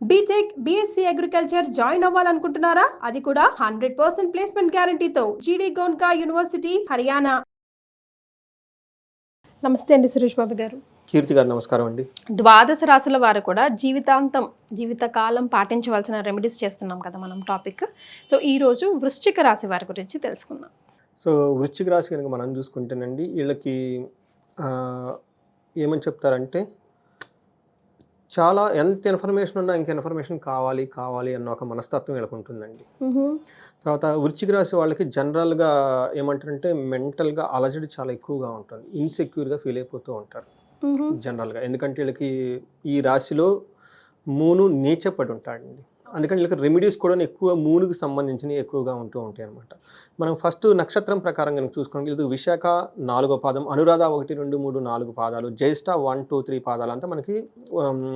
BTech BSc agriculture join అవ్వాలనుకుంటున్నారా? అది కూడా హండ్రెడ్ పర్సెంట్ ప్లేస్మెంట్ గ్యారంటీతో జీడీ గోన్కా యూనివర్సిటీ హర్యానా నమస్తే అండి సురేష్ బాబు గారు. కీర్తి గారు నమస్కారం అండి. ద్వాదశ రాశుల వారు కూడా జీవితాంతం జీవితకాలం పాటించవలసిన రెమెడీస్ చేస్తున్నాం కదా మనం టాపిక్ సో ఈ రోజు వృశ్చిక రాశి వారి గురించి తెలుసుకుందాం. సో వృశ్చిక రాశి కనుక మనం చూసుకుంటేనండి వీళ్ళకి ఆ, ఏమని చెప్తారంటే చాలా ఎంత ఇన్ఫర్మేషన్ ఉన్నా ఇంక ఇన్ఫర్మేషన్ కావాలి కావాలి అన్న ఒక మనస్తత్వం వీళ్ళకి ఉంటుందండి తర్వాత వృశ్చిక రాశి వాళ్ళకి జనరల్గా ఏమంటారంటే మెంటల్గా అలజడి చాలా ఎక్కువగా ఉంటుంది. ఇన్సెక్యూర్గా ఫీల్ అయిపోతూ ఉంటారు. జనరల్గా. ఎందుకంటే వీళ్ళకి ఈ రాశిలో మూను నీచపడి ఉంటాడండి. అందుకని వీళ్ళకి రెమెడీస్ కూడా ఎక్కువ మూనుకు సంబంధించినవి ఎక్కువగా ఉంటూ ఉంటాయి అనమాట మనం ఫస్ట్ నక్షత్రం ప్రకారం కనుక చూసుకుంటే వీళ్ళకి విశాఖ నాలుగో పాదం అనురాధ ఒకటి రెండు మూడు నాలుగు పాదాలు జ్యేష్ఠ వన్ టూ త్రీ పాదాలు అంతా మనకి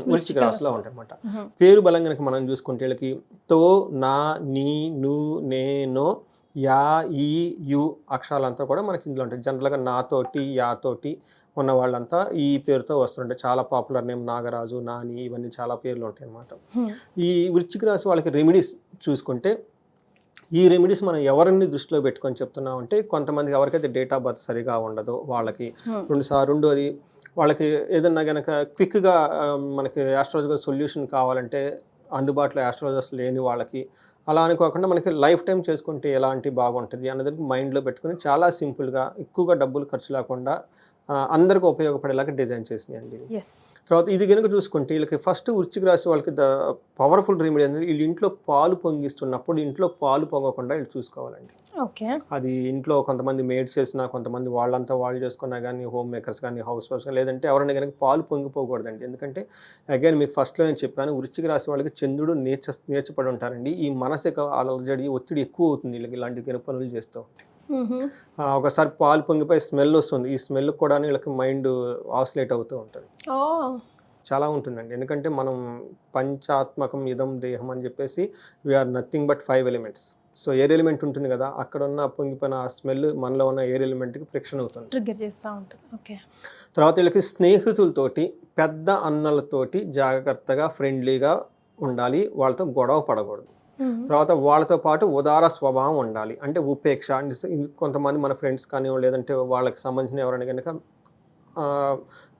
వృశ్చిక రాశిలో ఉంటాయి అనమాట పేరు బలం కనుక మనం చూసుకుంటే వీళ్ళకి తో నా నీ ను నే నో యా ఈ యు అక్షరాలంతా కూడా మనకి ఇందులో ఉంటాయి. జనరల్గా నాతోటి యాతోటి ఉన్న వాళ్ళంతా ఈ పేరుతో వస్తుంటాయి చాలా పాపులర్ నేమ్ నాగరాజు నాని ఇవన్నీ చాలా పేర్లు ఉంటాయి అన్నమాట ఈ వృశ్చిక రాశి వాళ్ళకి రెమెడీస్ చూసుకుంటే ఈ రెమెడీస్ మనం ఎవరిని దృష్టిలో పెట్టుకొని చెప్తున్నాం అంటే కొంతమందికి ఎవరికైతే డేట్ ఆఫ్ బర్త్ సరిగా ఉండదో వాళ్ళకి. రెండు సార్ రెండోది వాళ్ళకి ఏదన్నా కనుక క్విక్గా మనకి ఆస్ట్రాలజికల్ సొల్యూషన్ కావాలంటే అందుబాటులో ఆస్ట్రాలజర్స్ లేని వాళ్ళకి. అలా అనుకోకుండా మనకి లైఫ్ టైం చేసుకుంటే ఎలాంటి బాగుంటుంది అన్నది మైండ్లో పెట్టుకుని చాలా సింపుల్గా ఎక్కువగా డబ్బులు ఖర్చు లేకుండా అందరికీ ఉపయోగపడేలాగా డిజైన్ చేసినాయండి. ఇవి. ఎస్ తర్వాత ఇది కనుక చూసుకుంటే వీళ్ళకి ఫస్ట్ వృశ్చిక రాశి వాళ్ళకి ద పవర్ఫుల్ రెమెడీ అనేది వీళ్ళు ఇంట్లో పాలు పొంగిస్తున్నప్పుడు ఇంట్లో పాలు పొంగకుండా వీళ్ళు చూసుకోవాలండి. ఓకే అది ఇంట్లో కొంతమంది మేడ్స్ చేసినా కొంతమంది వాళ్ళంతా వాళ్ళు చేసుకున్నా కానీ హోమ్ మేకర్స్ కానీ హౌస్ వైఫ్స్ కానీ లేదంటే ఎవరైనా కనుక పాలు పొంగిపోకూడదండి. ఎందుకంటే అగైన్ మీకు ఫస్ట్లో నేను చెప్పాను వృశ్చిక రాశి వాళ్ళకి చంద్రుడు నేర్చ నేర్చపడి ఉంటారండి. ఈ మానసిక అలజడి ఒత్తిడి ఎక్కువ అవుతుంది వీళ్ళకి ఇలాంటి పనులు చేస్తూ ఉంటే. ఆ, ఒకసారి పాలు పొంగిపోయి స్మెల్ వస్తుంది. ఈ స్మెల్ కూడా వీళ్ళకి మైండ్ ఆసిలేట్ అవుతూ ఉంటుంది. చాలా ఉంటుందండి. ఎందుకంటే మనం పంచాత్మకం ఇదం దేహం అని చెప్పేసి we're nothing but five elements so air element ఉంటుంది కదా అక్కడ ఉన్న పొంగిపోయిన ఆ స్మెల్ మనలో ఉన్న ఎయిర్ ఎలిమెంట్కి ఫ్రిక్షన్ అవుతుంది. ట్రిగ్గర్ చేస్తూ ఉంటుంది. ఓకే తర్వాత వీళ్ళకి స్నేహితులతోటి పెద్ద అన్నలతోటి జాగ్రత్తగా ఫ్రెండ్లీగా ఉండాలి. వాళ్ళతో గొడవ పడకూడదు. తర్వాత వాళ్ళతో పాటు ఉదార స్వభావం ఉండాలి. అంటే ఉపేక్ష కొంతమంది మన ఫ్రెండ్స్ కానీ లేదంటే వాళ్ళకి సంబంధించిన ఎవరైనా కనుక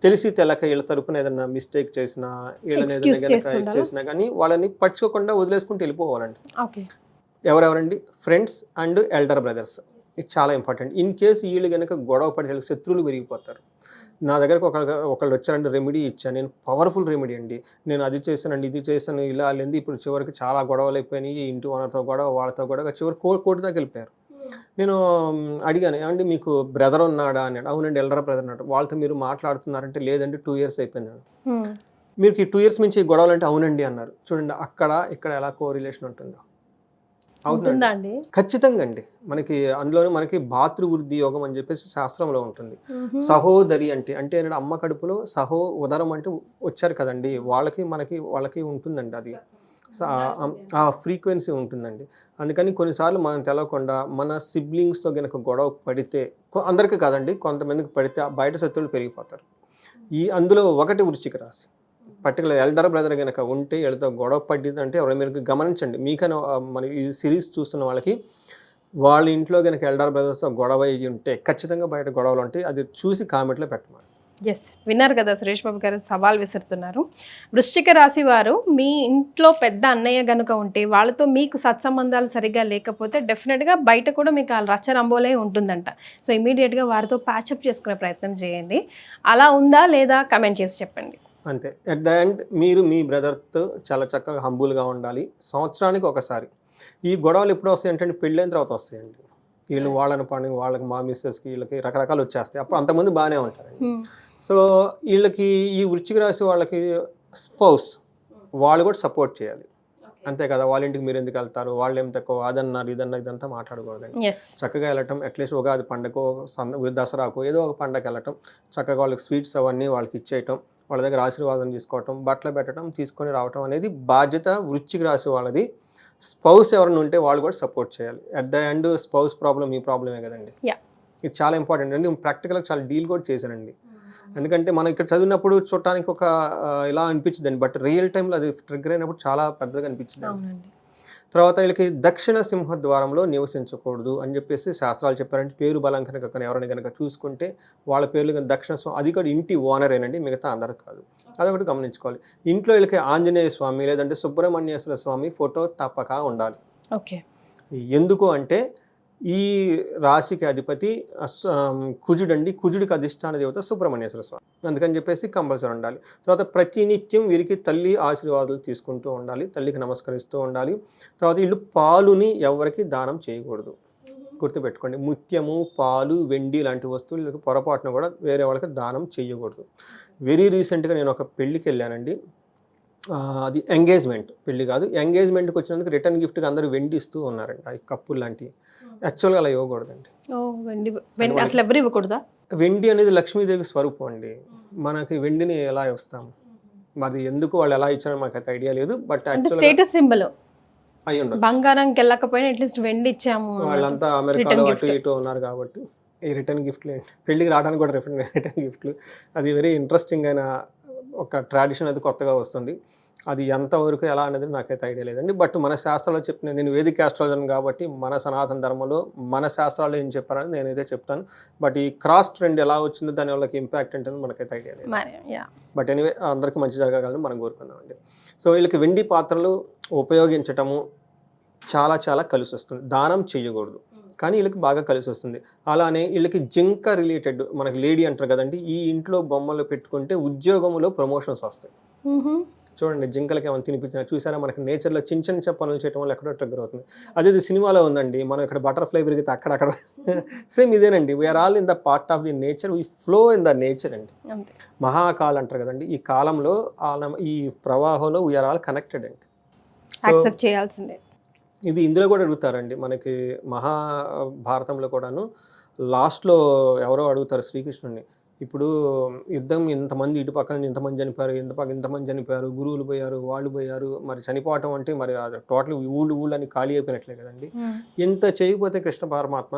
తెలిసి తెలక వీళ్ళ తరపున ఏదైనా మిస్టేక్ చేసినా వీళ్ళని ఏదైనా కనుక? చేసినా కానీ వాళ్ళని పట్టుకోకుండా వదిలేసుకుంటూ వెళ్ళిపోవాలండి. ఎవరెవరండి? Friends and elder brothers. ఇది చాలా ఇంపార్టెంట్. ఇన్ కేసు వీళ్ళు కనుక గొడవ పడి శత్రువులు పెరిగిపోతారు నా దగ్గరకు ఒక ఒకళ్ళు వచ్చారంటే రెమెడీ ఇచ్చాను నేను పవర్ఫుల్ రెమెడీ అండి. నేను అది చేశానండి ఇది చేశాను ఇలా లేని ఇప్పుడు చివరికి చాలా గొడవలు అయిపోయినాయి. ఇంటి ఓనర్తో గొడవ వాళ్ళతో గొడవ చివరి కోర్టు కోర్టు దాకా వెళ్ళిపోయారు. నేను మ్, అడిగాను ఏమండి మీకు బ్రదర్ ఉన్నాడా? అన్నాడు అవునండి ఎల్డర్ బ్రదర్ అన్నాడు వాళ్ళతో మీరు మాట్లాడుతున్నారంటే లేదండి టూ ఇయర్స్ అయిపోయింది అన్నాడు. మీరు ఈ టూ ఇయర్స్ నుంచి ఈ గొడవలు అంటే అవునండి అన్నారు. చూడండి అక్కడ ఇక్కడ ఎలా కో రిలేషన్ ఉంటుందో. అవుతుందండి. అండి ఖచ్చితంగా అండి మనకి అందులోనే మనకి భాతృవృద్ధి యోగం అని చెప్పేసి శాస్త్రంలో ఉంటుంది. సహోదరి అంటే అంటే అమ్మ కడుపులో సహో ఉదరం అంటే వచ్చారు కదండి. వాళ్ళకి మనకి వాళ్ళకి ఉంటుందండి అది. ఆ- ఫ్రీక్వెన్సీ ఉంటుందండి. అందుకని కొన్నిసార్లు మనం తెలవకుండా మన సిబ్లింగ్స్తో గనక గొడవ పడితే అందరికీ కాదండి కొంతమందికి పడితే ఆ బయట శత్రువులు పెరిగిపోతారు. ఈ అందులో ఒకటి వృశ్చిక రాశి. పర్టికులర్ ఎల్డర్ బ్రదర్ కనుక ఉంటే వీళ్ళతో గొడవ పడ్డది అంటే ఎవరైనా మీరు గమనించండి. మీకైనా మన ఈ సిరీస్ చూస్తున్న వాళ్ళకి వాళ్ళ ఇంట్లో కనుక ఎల్డర్ బ్రదర్స్తో గొడవ అయ్యి ఉంటే ఖచ్చితంగా బయట గొడవలు ఉంటాయి. అది చూసి కామెంట్లో పెట్టమని. ఎస్ విన్నారు కదా సురేష్ బాబు గారు సవాల్ విసురుతున్నారు. వృశ్చిక రాశి వారు మీ ఇంట్లో పెద్ద అన్నయ్య గనుక ఉంటే వాళ్ళతో మీకు సత్సంబంధాలు సరిగ్గా లేకపోతే డెఫినెట్గా బయట కూడా మీకు ఆ రచ్చరంబోలే ఉంటుందంట. సో ఇమీడియట్గా వారితో ప్యాచప్ చేసుకునే ప్రయత్నం చేయండి. అలా ఉందా లేదా కమెంట్ చేసి చెప్పండి. అంతే. ఎట్ ద ఎండ్ మీరు మీ బ్రదర్తో చాలా చక్కగా హంబుల్గా ఉండాలి. సంవత్సరానికి ఒకసారి. ఈ గొడవలు ఎప్పుడు వస్తాయి అంటే పెళ్ళైన తర్వాత వస్తాయండి. వీళ్ళు వాళ్ళని పని వాళ్ళకి మా మిస్సెస్కి వీళ్ళకి రకరకాలు వచ్చేస్తాయి. అప్పుడు అంతమంది బాగానే ఉంటారండి. సో వీళ్ళకి ఈ వృశ్చిక రాశి వాళ్ళకి స్పౌస్ వాళ్ళు కూడా సపోర్ట్ చేయాలి. అంతే కదా? వాళ్ళ ఇంటికి మీరు ఎందుకు వెళ్తారు? వాళ్ళు ఏం తక్కువ? అదన్నారు ఇదన్నారు ఇదంతా మాట్లాడకూడదండి. ఎస్ చక్కగా వెళ్ళటం అట్లీస్ట్ ఉగాది పండగకో సంద దసరాకో ఏదో ఒక పండగ వెళ్ళటం చక్కగా వాళ్ళకి స్వీట్స్ అవన్నీ వాళ్ళకి ఇచ్చేయటం వాళ్ళ దగ్గర ఆశీర్వాదం తీసుకోవటం బట్టలు పెట్టడం తీసుకొని రావటం అనేది బాధ్యత వృశ్చిక రాశి వాళ్ళది. స్పౌస్ ఎవరైనా ఉంటే వాళ్ళు కూడా సపోర్ట్ చేయాలి. At the end spouse problem మీ ప్రాబ్లమే కదండి. ఇది చాలా ఇంపార్టెంట్. అండి ప్రాక్టికల్గా చాలా డీల్ కూడా చేశానండి ఎందుకంటే మనం ఇక్కడ చదివినప్పుడు చూడటానికి ఒక ఇలా అనిపించింది బట్ రియల్ టైంలో అది ట్రిగ్గర్ అయినప్పుడు చాలా పెద్దగా అనిపించింది అవునండి. తర్వాత వీళ్ళకి దక్షిణ సింహద్వారంలో నివసించకూడదు అని చెప్పేసి శాస్త్రాలు చెప్పారంటే పేరు బలం కనుక ఎవరైనా కనుక చూసుకుంటే వాళ్ళ పేర్లు కనుక దక్షిణ స్వామి అది కూడా ఇంటి ఓనరేనండి మిగతా అందరు కాదు. అదొకటి గమనించుకోవాలి. ఇంట్లో వీళ్ళకి ఆంజనేయ స్వామి లేదంటే సుబ్రహ్మణ్యేశ్వర స్వామి ఫోటో తప్పక ఉండాలి. ఓకే. ఎందుకు అంటే ఈ రాశికి అధిపతి కుజుడండి కుజుడికి అధిష్టాన దేవత సుబ్రహ్మణ్యేశ్వర స్వామి. అందుకని చెప్పేసి కంపల్సరీ ఉండాలి. తర్వాత ప్రతినిత్యం వీరికి తల్లి ఆశీర్వాదాలు తీసుకుంటూ ఉండాలి. తల్లికి నమస్కరిస్తూ ఉండాలి. తర్వాత వీళ్ళు పాలుని ఎవరికి దానం చేయకూడదు. గుర్తుపెట్టుకోండి. ముత్యము పాలు వెండి లాంటి వస్తువులు పొరపాటున కూడా వేరే వాళ్ళకి దానం చేయకూడదు. వెరీ రీసెంట్గా నేను ఒక పెళ్ళికి వెళ్ళానండి. అది ఎంగేజ్మెంట్ పెళ్ళి కాదు. ఎంగేజ్మెంట్కి వచ్చినందుకు రిటర్న్ గిఫ్ట్గా అందరూ వెండి ఇస్తూ ఉన్నారండి ఆ కప్పులు లాంటివి. యాక్చువల్గా అలా ఇవ్వకూడదండి. వెండి అసలు ఎవరు ఇవ్వకూడదా? వెండి అనేది లక్ష్మీదేవి స్వరూపం అండి. మనకి వెండిని ఎలా ఇస్తాం? మరి ఎందుకు వాళ్ళు ఎలా ఇచ్చారో మాకు అయితే ఐడియా లేదు బట్ స్టేటస్ సింబల్. అయి ఉండదు బంగారంకి వెళ్ళకపోయినా అట్లీస్ట్ వెండి ఇచ్చాము. వాళ్ళంతా అమెరికాలో అటు ఇటు ఉన్నారు కాబట్టి. ఈ రిటర్న్ గిఫ్ట్లు పెళ్ళికి రావడానికి కూడా రిటర్న్ గిఫ్ట్లు అది వెరీ ఇంట్రెస్టింగ్ అయిన ఒక ట్రాడిషన్ అది కొత్తగా వస్తుంది. అది ఎంతవరకు ఎలా అనేది నాకైతే ఐడియా లేదండి. బట్ మన శాస్త్రాల్లో చెప్పిన నేను వేదిక ఆస్ట్రాలజన్ కాబట్టి మన సనాతన ధర్మంలో మన శాస్త్రాలు ఏం చెప్పారని నేనైతే చెప్తాను. బట్ ఈ క్రాస్ ట్రెండ్ ఎలా వచ్చిందో దాని వాళ్ళకి ఇంపాక్ట్ ఉంటుంది మనకైతే ఐడియా లేదు. బట్ ఎనీవే అందరికీ మంచి జరగాలని మనం కోరుకుందామండి. సో వీళ్ళకి వెండి పాత్రలు ఉపయోగించటము చాలా చాలా కలిసి వస్తుంది. దానం చేయకూడదు. కానీ వీళ్ళకి బాగా కలిసి వస్తుంది. అలానే వీళ్ళకి జింక రిలేటెడ్ మనకి లేడీ అంటారు కదండి ఈ ఇంట్లో బొమ్మలు పెట్టుకుంటే ఉద్యోగంలో ప్రమోషన్స్ వస్తాయి. చూడండి జింకలకి ఏమైనా తినిపించిన చూసారా? మనకి నేచర్లో చిన్న చిన్న పనులు చేయడం వల్ల ఎక్కడో ట్రిగ్గర్ అవుతుంది. అదే ఇది సినిమాలో ఉందండి మనం ఇక్కడ బటర్ఫ్లై పెరిగితే అక్కడక్కడ సేమ్ ఇదేనండి we are all in the part of the nature we flow in the nature అండి. మహాకాల్ అంటారు కదండి ఈ కాలంలో ఈ ప్రవాహంలో వీఆర్ ఆల్ కనెక్టెడ్ అండి. యాక్సెప్ట్ చేయాల్సిందే. ఇది ఇందులో కూడా అడుగుతారండి మనకి మహాభారతంలో కూడాను లాస్ట్లో ఎవరో అడుగుతారు శ్రీకృష్ణుడిని. ఇప్పుడు యుద్ధం ఇంతమంది ఇటు పక్కన ఇంతమంది చనిపోయారు ఇంత పక్క ఇంతమంది చనిపోయారు గురువులు పోయారు వాళ్ళు పోయారు మరి చనిపోవటం అంటే మరి టోటల్ ఊళ్ళు ఊళ్ళు అని ఖాళీ అయిపోయినట్లే కదండి. ఇంత చేయకపోతే కృష్ణ పరమాత్మ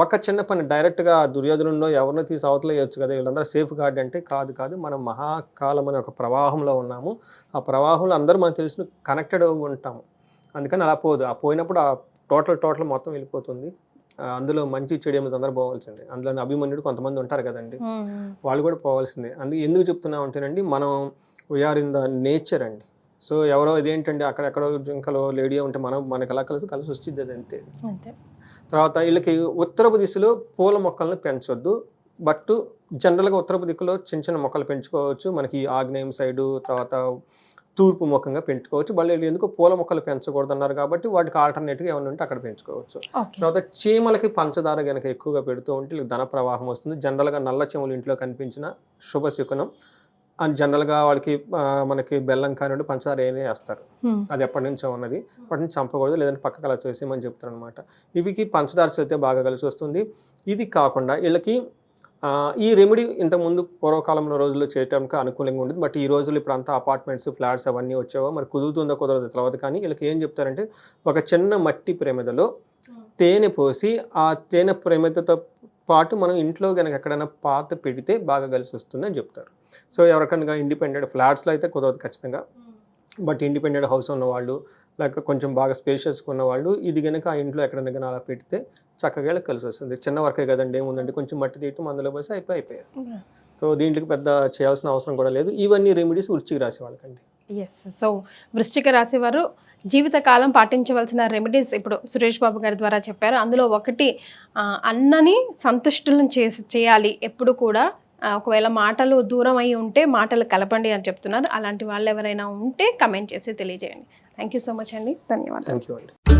ఒక చిన్న పని డైరెక్ట్గా దుర్యోధనున్నో ఎవరినో తీసి అవతల వేయొచ్చు కదా వీళ్ళందరూ సేఫ్ గార్డ్ అంటే కాదు కాదు మనం మహాకాలం అనే ఒక ప్రవాహంలో ఉన్నాము. ఆ ప్రవాహంలో అందరూ మనకు తెలిసిన కనెక్టెడ్ ఉంటాము. అందుకని అలా పోదు. ఆ పోయినప్పుడు ఆ టోటల్ టోటల్ మొత్తం వెళ్ళిపోతుంది. అందులో మంచి చెడు ఏమిటి అందరూ పోవాల్సిందే అందులో అభిమన్యుడు కొంతమంది ఉంటారు కదండి. వాళ్ళు కూడా పోవాల్సిందే. అందుకే ఎందుకు చెప్తున్నాం అంటేనండి మనం we are in the nature అండి. సో ఎవరో ఇదేంటండి అక్కడెక్కడో జింకలో లేడీ ఉంటే మనం మనకి ఎలా కలిసి కలిసి వచ్చింది అది అంతే. అంతే. తర్వాత వీళ్ళకి ఉత్తరపు దిశలో పూల మొక్కలను పెంచొద్దు. బట్ జనరల్గా ఉత్తరపు దిక్కులో చిన్న చిన్న మొక్కలు పెంచుకోవచ్చు. మనకి ఆగ్నేయం సైడు తర్వాత తూర్పు ముఖంగా పెంచుకోవచ్చు. మళ్ళీ వీళ్ళు ఎందుకు పూల మొక్కలు పెంచకూడదు అన్నారు కాబట్టి వాటికి ఆల్టర్నేట్గా ఏమైనా ఉంటే అక్కడ పెంచుకోవచ్చు. తర్వాత చీమలకి పంచదార కనుక ఎక్కువగా పెడుతూ ఉంటే ధన ప్రవాహం వస్తుంది. జనరల్గా నల్ల చీమలు ఇంట్లో కనిపించిన శుభశకునం అండ్ జనరల్గా వాళ్ళకి మనకి బెల్లం కానివ్వండి పంచదార ఏమే వేస్తారు. అది ఎప్పటి నుంచో ఉన్నది. వాటిని చంపకూడదు లేదంటే పక్కకు అలా చేసేయమని చెప్తారు అనమాట ఇవికి పంచదార చదివితే బాగా కలిసి వస్తుంది. ఇది కాకుండా వీళ్ళకి ఈ రెమెడీ ఇంతకుముందు పూర్వకాలంలో రోజుల్లో చేయడానికి అనుకూలంగా ఉండేది. బట్ ఈ రోజులు ఇప్పుడు అంతా అపార్ట్మెంట్స్ ఫ్లాట్స్ అవన్నీ వచ్చావో? మరి కుదురుతుందో కుదరదు తెలియదు కానీ వీళ్ళకి ఏం చెప్తారంటే ఒక చిన్న మట్టి ప్రమిదలో తేనె పోసి ఆ తేనె ప్రమిదతో పాటు మనం ఇంట్లో కనుక ఎక్కడైనా పాత పెడితే బాగా కలిసి వస్తుంది అని చెప్తారు. సో ఎవరికైనా ఇండిపెండెంట్ ఫ్లాట్స్లో అయితే కుదరదు ఖచ్చితంగా. బట్ ఇండిపెండెంట్ హౌస్ ఉన్న వాళ్ళు లేక కొంచెం బాగా స్పేషియస్గా ఉన్న వాళ్ళు ఇది కనుక ఆ ఇంట్లో ఎక్కడైనా కానీ అలా పెడితే చక్కగా కలిసి వస్తుంది. చిన్న వర్కే కదండి ఏముందండి? కొంచెం మట్టి తీయటం అందులో పోసి అయిపోయి అయిపోయారు. సో దీంట్లోకి పెద్ద చేయాల్సిన అవసరం కూడా లేదు. ఇవన్నీ రెమెడీస్ వృచ్చికి రాసే వాళ్ళకండి. ఎస్ సో వృశ్చిక రాశి వారు జీవితకాలం పాటించవలసిన రెమెడీస్ ఇప్పుడు సురేష్ బాబు గారి ద్వారా చెప్పారు. అందులో ఒకటి అన్నని సంతుష్టులను చేసి చేయాలి. ఎప్పుడు కూడా ఒకవేళ మాటలు దూరం అయి ఉంటే మాటలు కలపండి అని చెప్తున్నారు. అలాంటి వాళ్ళు ఎవరైనా ఉంటే కమెంట్ చేసి తెలియజేయండి. థ్యాంక్ యూ సో మచ్ అండి. ధన్యవాదాలు. థ్యాంక్ యూ అండి.